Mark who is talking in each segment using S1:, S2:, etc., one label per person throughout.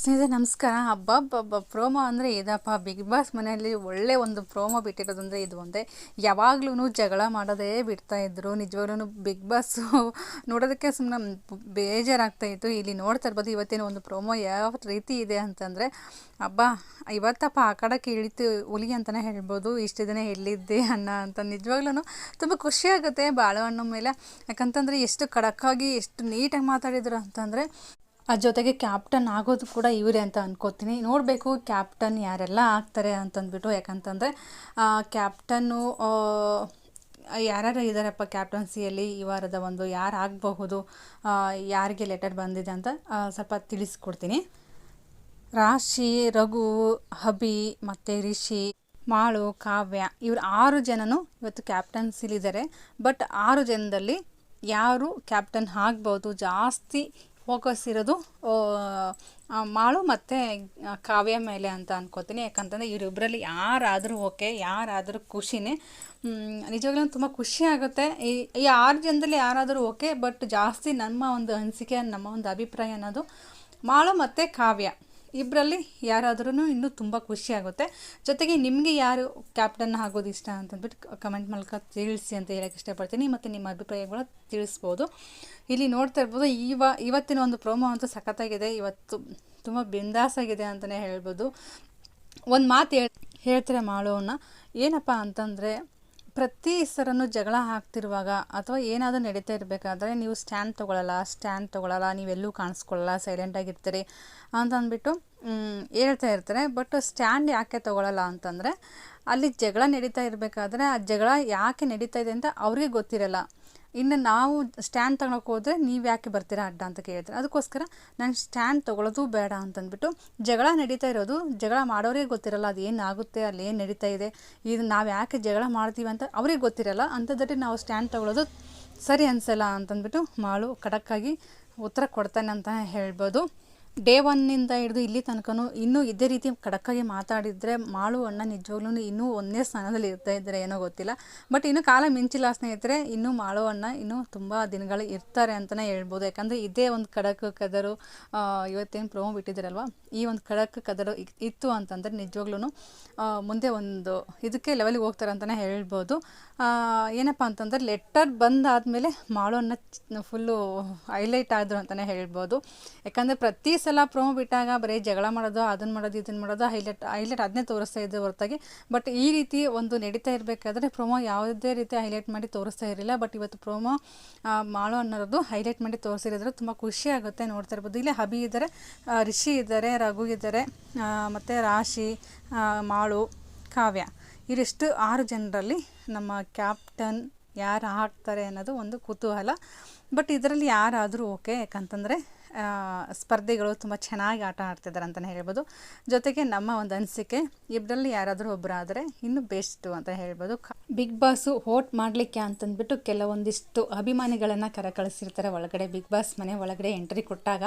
S1: ಸ್ನೇಹಿತರೆ, ನಮಸ್ಕಾರ. ಹಬ್ಬ ಪ್ರೋಮೋ ಅಂದರೆ ಇದಪ್ಪ ಬಿಗ್ ಬಾಸ್ ಮನೆಯಲ್ಲಿ ಒಳ್ಳೆ ಒಂದು ಪ್ರೋಮೋ ಬಿಟ್ಟಿರೋದಂದರೆ ಇದು ಒಂದೇ. ಯಾವಾಗ್ಲೂ ಜಗಳ ಮಾಡೋದೇ ಬಿಡ್ತಾ ಇದ್ರು. ನಿಜವಾಗ್ಲೂ ಬಿಗ್ ಬಾಸ್ ನೋಡೋದಕ್ಕೆ ಸುಮ್ಮನೆ ಬೇಜಾರಾಗ್ತಾ ಇತ್ತು. ಇಲ್ಲಿ ನೋಡ್ತಾ ಇರ್ಬೋದು, ಇವತ್ತಿನ ಒಂದು ಪ್ರೋಮೋ ಯಾವ ರೀತಿ ಇದೆ ಅಂತಂದರೆ ಹಬ್ಬ ಇವತ್ತಪ್ಪ ಆ ಕಡಕ್ಕೆ ಇಳಿತು ಹುಲಿ ಅಂತಲೇ ಹೇಳ್ಬೋದು. ಇಷ್ಟು ದಿನ ಎಲ್ಲಿದ್ದೆ ಅನ್ನ ಅಂತ ನಿಜವಾಗ್ಲೂ ತುಂಬ ಖುಷಿಯಾಗುತ್ತೆ ಬಾಳೆಹಣ್ಣು ಮೇಲೆ. ಯಾಕಂತಂದರೆ, ಎಷ್ಟು ಖಡಕ್ಕಾಗಿ, ಎಷ್ಟು ನೀಟಾಗಿ ಮಾತಾಡಿದ್ರು ಅಂತಂದರೆ ಅದ್ರ ಜೊತೆಗೆ ಕ್ಯಾಪ್ಟನ್ ಆಗೋದು ಕೂಡ ಇವರೇ ಅಂತ ಅನ್ಕೋತೀನಿ. ನೋಡಬೇಕು ಕ್ಯಾಪ್ಟನ್ ಯಾರೆಲ್ಲ ಆಗ್ತಾರೆ ಅಂತಂದ್ಬಿಟ್ಟು ಯಾಕಂತಂದರೆ ಕ್ಯಾಪ್ಟನ್ನು ಯಾರ್ಯಾರು ಇದ್ದಾರಪ್ಪ ಕ್ಯಾಪ್ಟನ್ಸಿಯಲ್ಲಿ ಈ ವಾರದ ಒಂದು, ಯಾರು ಆಗಬಹುದು ಯಾರಿಗೆ ಲೆಟರ್ ಬಂದಿದೆ ಅಂತ ಸ್ವಲ್ಪ ತಿಳಿಸ್ಕೊಡ್ತೀನಿ. ರಾಶಿ, ರಘು, ಹಬಿ, ಮತ್ತು ರಿಷಿ, ಮಾಳು, ಕಾವ್ಯ, ಇವರು ಆರು ಜನನು ಇವತ್ತು ಕ್ಯಾಪ್ಟನ್ಸಿಲಿದ್ದಾರೆ ಬಟ್ ಆರು ಜನದಲ್ಲಿ ಯಾರು ಕ್ಯಾಪ್ಟನ್ ಆಗ್ಬೋದು ಜಾಸ್ತಿ ಫೋಕಸ್ ಇರೋದು ಮಾಳು ಮತ್ತು ಕಾವ್ಯ ಮೇಲೆ ಅಂತ ಅನ್ಕೋತೀನಿ. ಯಾಕಂತಂದರೆ ಇವರಿಬ್ಬರಲ್ಲಿ ಯಾರಾದರೂ ಓಕೆ, ಯಾರಾದರೂ ಖುಷಿನೇ. ನಿಜವಾಗ್ಲೂ ತುಂಬ ಖುಷಿ ಆಗುತ್ತೆ. ಈ ಆರು ಜನದಲ್ಲಿ ಯಾರಾದರೂ ಓಕೆ, ಬಟ್ ಜಾಸ್ತಿ ನಮ್ಮ ಒಂದು ಅನಿಸಿಕೆ, ನಮ್ಮ ಒಂದು ಅಭಿಪ್ರಾಯ ಅನ್ನೋದು ಮಾಳು ಮತ್ತು ಕಾವ್ಯ. ಇಬ್ಬರಲ್ಲಿ ಯಾರಾದ್ರೂ ಇನ್ನೂ ತುಂಬ ಖುಷಿ ಆಗುತ್ತೆ. ಜೊತೆಗೆ ನಿಮಗೆ ಯಾರು ಕ್ಯಾಪ್ಟನ್ ಆಗೋದು ಇಷ್ಟ ಅಂತಂದ್ಬಿಟ್ಟು ಕಮೆಂಟ್ ಮೂಲಕ ತಿಳಿಸಿ ಅಂತ ಹೇಳಕ್ಕೆ ಇಷ್ಟಪಡ್ತೀನಿ. ಮತ್ತು ನಿಮ್ಮ ಅಭಿಪ್ರಾಯಗಳ ತಿಳಿಸ್ಬೋದು. ಇಲ್ಲಿ ನೋಡ್ತಾ ಇರ್ಬೋದು, ಇವ, ಇವತ್ತಿನ ಒಂದು ಪ್ರೋಮೋ ಅಂತೂ ಸಖತ್ತಾಗಿದೆ. ಇವತ್ತು ತುಂಬ ಬಿಂದಾಸಾಗಿದೆ ಅಂತಲೇ ಹೇಳ್ಬೋದು. ಒಂದು ಮಾತು ಹೇಳ್, ಹೇಳ್ತಾರೆ ಮಾಡೋಣ ಏನಪ್ಪ ಅಂತಂದರೆ ಪ್ರತಿ ಸರನು ಜಗಳ ಹಾಕ್ತಿರುವಾಗ ಅಥವಾ ಏನಾದರೂ ನಡೀತಾ ಇರಬೇಕಾದ್ರೆ ನೀವು ಸ್ಟ್ಯಾಂಡ್ ತೊಗೊಳ್ಳಲ್ಲ ಸ್ಟ್ಯಾಂಡ್ ತೊಗೊಳ್ಳಲ್ಲ ನೀವೆಲ್ಲೂ ಕಾಣಿಸ್ಕೊಳ್ಳಲ್ಲ ಸೈಲೆಂಟಾಗಿರ್ತೀರಿ ಅಂತ ಅಂದ್ಬಿಟ್ಟು ಹೇಳ್ತಾ ಇರ್ತಾರೆ. ಬಟ್ ಸ್ಟ್ಯಾಂಡ್ ಯಾಕೆ ತೊಗೊಳಲ್ಲ ಅಂತಂದರೆ, ಅಲ್ಲಿ ಜಗಳ ನಡೀತಾ ಇರಬೇಕಾದ್ರೆ ಆ ಜಗಳ ಯಾಕೆ ನಡೀತಾ ಇದೆ ಅಂತ ಅವ್ರಿಗೆ ಗೊತ್ತಿರಲ್ಲ. ಇನ್ನು ನಾವು ಸ್ಟ್ಯಾಂಡ್ ತಗೊಳಕ್ಕೆ ಹೋದರೆ ನೀವು ಯಾಕೆ ಬರ್ತೀರಾ ಅಡ್ಡ ಅಂತ ಕೇಳ್ತಾರೆ. ಅದಕ್ಕೋಸ್ಕರ ನಾನು ಸ್ಟ್ಯಾಂಡ್ ತೊಗೊಳೋದು ಬೇಡ ಅಂತಂದ್ಬಿಟ್ಟು ಜಗಳ ನಡೀತಾ ಇರೋದು, ಜಗಳ ಮಾಡೋರಿಗೆ ಗೊತ್ತಿರಲ್ಲ ಅದು ಏನಾಗುತ್ತೆ ಅಲ್ಲಿ ಏನು ನಡೀತಾ ಇದೆ, ಇದು ನಾವು ಯಾಕೆ ಜಗಳ ಮಾಡ್ತೀವಿ ಅಂತ ಅವ್ರಿಗೆ ಗೊತ್ತಿರಲ್ಲ. ಅಂಥದ್ದಲ್ಲಿ ನಾವು ಸ್ಟ್ಯಾಂಡ್ ತೊಗೊಳೋದು ಸರಿ ಅನಿಸಲ್ಲ ಅಂತಂದ್ಬಿಟ್ಟು ಮಾಳು ಖಡಕ್ಕಾಗಿ ಉತ್ತರ ಕೊಡ್ತಾನೆ ಅಂತ ಹೇಳ್ಬೋದು. ಡೇ ಒನ್ನಿಂದ ಹಿಡಿದು ಇಲ್ಲಿ ತನಕನೂ ಇನ್ನೂ ಇದೇ ರೀತಿ ಖಡಕ್ಕಾಗಿ ಮಾತಾಡಿದರೆ ಮಾಳು, ಅಣ್ಣ ನಿಜವಾಗ್ಲೂ ಇನ್ನೂ ಒಂದೇ ಸ್ಥಾನದಲ್ಲಿ ಇರ್ತಾ ಇದ್ದರೆ ಏನೋ ಗೊತ್ತಿಲ್ಲ. ಬಟ್ ಇನ್ನು ಕಾಲ ಮಿಂಚಿಲ್ಲ ಸ್ನೇಹಿತರೆ, ಇನ್ನೂ ಮಾಳು, ಅಣ್ಣ ಇನ್ನೂ ತುಂಬ ದಿನಗಳು ಇರ್ತಾರೆ ಅಂತಲೇ ಹೇಳ್ಬೋದು. ಯಾಕಂದರೆ ಇದೇ ಒಂದು ಖಡಕ್ ಕದರು ಇವತ್ತೇನು ಪ್ರೋಮೋ ಬಿಟ್ಟಿದ್ದಾರಲ್ವ ಈ ಒಂದು ಖಡಕ್ ಕದರು ಇತ್ತು ಅಂತಂದರೆ ನಿಜವಾಗ್ಲೂ ಮುಂದೆ ಒಂದು ಇದಕ್ಕೆ ಲೆವೆಲ್ಗೆ ಹೋಗ್ತಾರೆ ಅಂತಲೇ ಹೇಳ್ಬೋದು. ಏನಪ್ಪ ಅಂತಂದ್ರೆ ಲೆಟರ್ ಬಂದಾದಮೇಲೆ ಮಾಳು, ಅಣ್ಣ ಫುಲ್ಲು ಹೈಲೈಟ್ ಆದರು ಅಂತಲೇ ಹೇಳ್ಬೋದು. ಯಾಕಂದರೆ ಪ್ರತಿ ಸಲ ಪ್ರೋಮೋ ಬಿಟ್ಟಾಗ ಬರೀ ಜಗಳ ಮಾಡೋದು ಅದನ್ನು ಮಾಡೋದು ಇದನ್ನು ಮಾಡೋದು ಹೈಲೈಟ್ ಹೈಲೈಟ್ ಅದನ್ನೇ ತೋರಿಸ್ತಾ ಇದ್ದೆ ಹೊರತಾಗಿ. ಬಟ್ ಈ ರೀತಿ ಒಂದು ನಡೀತಾ ಇರಬೇಕಾದ್ರೆ ಪ್ರೋಮೋ ಯಾವುದೇ ರೀತಿ ಹೈಲೈಟ್ ಮಾಡಿ ತೋರಿಸ್ತಾ ಇರಲಿಲ್ಲ. ಬಟ್ ಇವತ್ತು ಪ್ರೋಮೋ ಮಾಳು ಅನ್ನೋದು ಹೈಲೈಟ್ ಮಾಡಿ ತೋರಿಸಿರೋದ್ರೆ ತುಂಬ ಖುಷಿ ಆಗುತ್ತೆ ನೋಡ್ತಾ ಇರ್ಬೋದು. ಇಲ್ಲಿ ಹಬಿ ಇದ್ದಾರೆ ರಿಷಿ ಇದ್ದಾರೆ, ರಘು ಇದ್ದಾರೆ ಮತ್ತು ರಾಶಿ ಮಾಳು, ಕಾವ್ಯ. ಇರಿಷ್ಟು ಆರು ಜನರಲ್ಲಿ ನಮ್ಮ ಕ್ಯಾಪ್ಟನ್ ಯಾರು ಹಾಕ್ತಾರೆ ಅನ್ನೋದು ಒಂದು ಕುತೂಹಲ. ಬಟ್ ಇದರಲ್ಲಿ ಯಾರಾದರೂ ಓಕೆ ಯಾಕಂತಂದರೆ ಸ್ಪರ್ಧಿಗಳು ತುಂಬ ಚೆನ್ನಾಗಿ ಆಟ ಆಡ್ತಿದ್ದಾರೆ ಅಂತಲೇ ಹೇಳ್ಬೋದು. ಜೊತೆಗೆ ನಮ್ಮ ಒಂದು ಅನಿಸಿಕೆ ಇಬ್ಬರಲ್ಲಿ ಯಾರಾದರೂ ಒಬ್ಬರಾದರೆ ಇನ್ನೂ ಬೆಸ್ಟು ಅಂತ ಹೇಳ್ಬೋದು. ಬಿಗ್ ಬಾಸು ಹೋಟ್ ಮಾಡಲಿಕ್ಕೆ ಅಂತಂದ್ಬಿಟ್ಟು ಕೆಲವೊಂದಿಷ್ಟು ಅಭಿಮಾನಿಗಳನ್ನು ಕರೆ ಕಳಿಸಿರ್ತಾರೆ ಒಳಗಡೆ. ಬಿಗ್ ಬಾಸ್ ಮನೆ ಒಳಗಡೆ ಎಂಟ್ರಿ ಕೊಟ್ಟಾಗ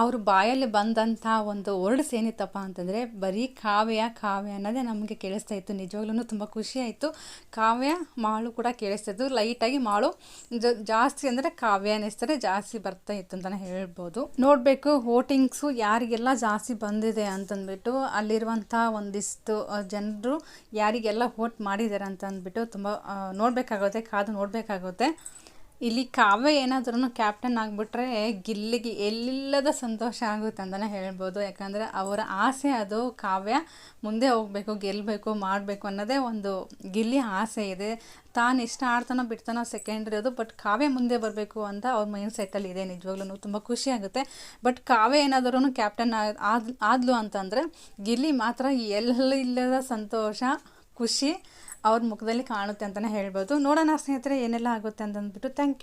S1: ಅವರು ಬಾಯಲ್ಲಿ ಬಂದಂಥ ಒಂದು ವರ್ಡ್ಸ್ ಏನಿತ್ತಪ್ಪ ಅಂತಂದರೆ ಬರೀ ಕಾವ್ಯ ಕಾವ್ಯ ಅನ್ನೋದೇ ನಮಗೆ ಕೇಳಿಸ್ತಾ ಇತ್ತು. ನಿಜವಾಗ್ಲೂ ತುಂಬ ಖುಷಿ ಆಯಿತು. ಕಾವ್ಯ, ಮಾಳು ಕೂಡ ಕೇಳಿಸ್ತಾ ಇತ್ತು. ಲೈಟಾಗಿ ಮಾಳು ಜಾಸ್ತಿ ಅಂದರೆ ಕಾವ್ಯ ಅನ್ನಿಸ್ತಾರೆ, ಜಾಸ್ತಿ ಬರ್ತಾ ಇತ್ತು ಅಂತಲೇ ಹೇಳ್ಬೋದು. ನೋಡ್ಬೋದು. ನೋಡಬೇಕು, ವೋಟಿಂಗ್ಸು ಯಾರಿಗೆಲ್ಲ ಜಾಸ್ತಿ ಬಂದಿದೆ ಅಂತಂದ್ಬಿಟ್ಟು ಅಲ್ಲಿರುವಂಥ ಒಂದಿಷ್ಟು ಜನರು ಯಾರಿಗೆಲ್ಲ ವೋಟ್ ಮಾಡಿದ್ದಾರೆ ಅಂತ ಅಂದ್ಬಿಟ್ಟು ತುಂಬ ನೋಡಬೇಕಾಗುತ್ತೆ, ಕಾದು ನೋಡಬೇಕಾಗುತ್ತೆ. ಇಲ್ಲಿ ಕಾವ್ಯ ಏನಾದ್ರೂ ಕ್ಯಾಪ್ಟನ್ ಆಗಿಬಿಟ್ರೆ ಗಿಲ್ಲಿಗೆ ಎಲ್ಲಿಲ್ಲದ ಸಂತೋಷ ಆಗುತ್ತೆ ಅಂತಲೇ ಹೇಳ್ಬೋದು. ಯಾಕಂದರೆ ಅವರ ಆಸೆ ಅದು ಕಾವ್ಯ ಮುಂದೆ ಹೋಗಬೇಕು ಗೆಲ್ಲಬೇಕು ಮಾಡಬೇಕು ಅನ್ನೋದೇ ಒಂದು ಗಿಲ್ಲಿ ಆಸೆ ಇದೆ. ತಾನು ಇಷ್ಟ ಆಡ್ತಾನೋ ಬಿಡ್ತಾನೋ ಸೆಕೆಂಡ್ರಿ ಅದು ಬಟ್ ಕಾವ್ಯ ಮುಂದೆ ಬರಬೇಕು ಅಂತ ಅವ್ರ ಮೈಂಡ್ ಸೆಟ್ಟಲ್ಲಿ ಇದೆ ನಿಜವಾಗ್ಲೂ. ತುಂಬ ಖುಷಿ ಆಗುತ್ತೆ. ಬಟ್ ಕಾವ್ಯ ಏನಾದ್ರೂ ಕ್ಯಾಪ್ಟನ್ ಆದ್, ಆದ್ಲು ಅಂತಂದರೆ ಗಿಲ್ಲಿ ಮಾತ್ರ ಎಲ್ಲಿಲ್ಲದ ಸಂತೋಷ, ಖುಷಿ ಅವ್ರ ಮುಖದಲ್ಲಿ ಕಾಣುತ್ತೆ ಅಂತಲೇ ಹೇಳ್ಬೋದು. ನೋಡೋಣ ಸ್ನೇಹಿತರೆ ಏನೆಲ್ಲ ಆಗುತ್ತೆ ಅಂತಂದ್ಬಿಟ್ಟು. Thank you